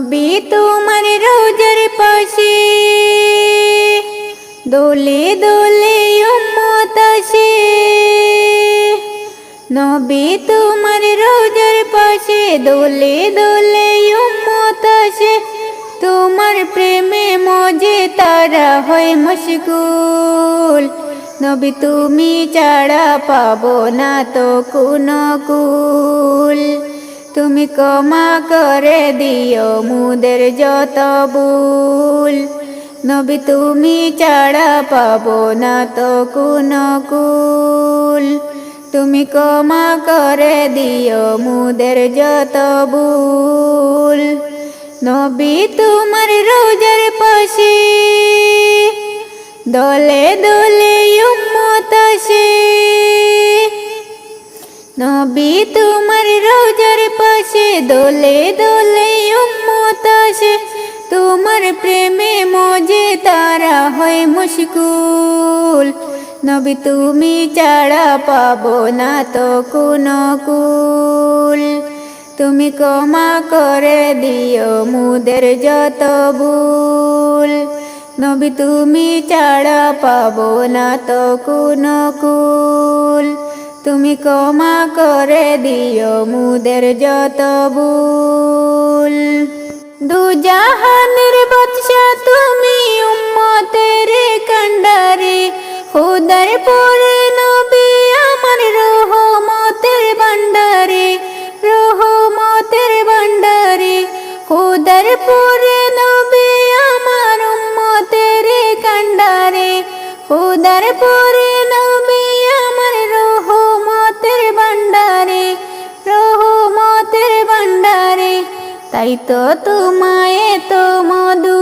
নবী তোমার রোজার পাশে। দোলে দোলে উম্মত আসে। নবী তোমার রোজার পাশে, দোলে দোলে উম্মত আসে। তোমার প্রেমে মজে তারা হয় মশগুল। নবী তুমি ছাড়া পাবো না তো কোনো কুল। তুমি ক্ষমা করে দিও মুদের যত ভুল। নবী তুমি ছাড়া পাবো না তো কোনো তুমি ক্ষমা করে দিও মুদের যত ভুল। নবী তোমার রোজার পাশে, দলে দলে উম্মত আসে। নবী তোমার রোজার পাশে, দোলে দোলে উম্মত আসে। তোমার প্রেমে মজে তারা হয় মুশকুল। নবী তুমি ছাড়া পাবো না তো কোনো কুল। তুমি ক্ষমা করে দিও মুদের যত ভুল। নবী তুমি ছাড়া পাবো না তো কোনো কুল। তুমি ক্ষমা করে দিও মুদের যত ভুল। দুজাহানের বাদশা তুমি উম্মতের কান্ডারে খুদার পরে নবী আমার রহমতের ভান্ডারে রহমতের ভান্ডারে খুদার পরে নবী আমার উম্মতের কান্ডারে খুদার পরে তাই তো তোমায় তো মধু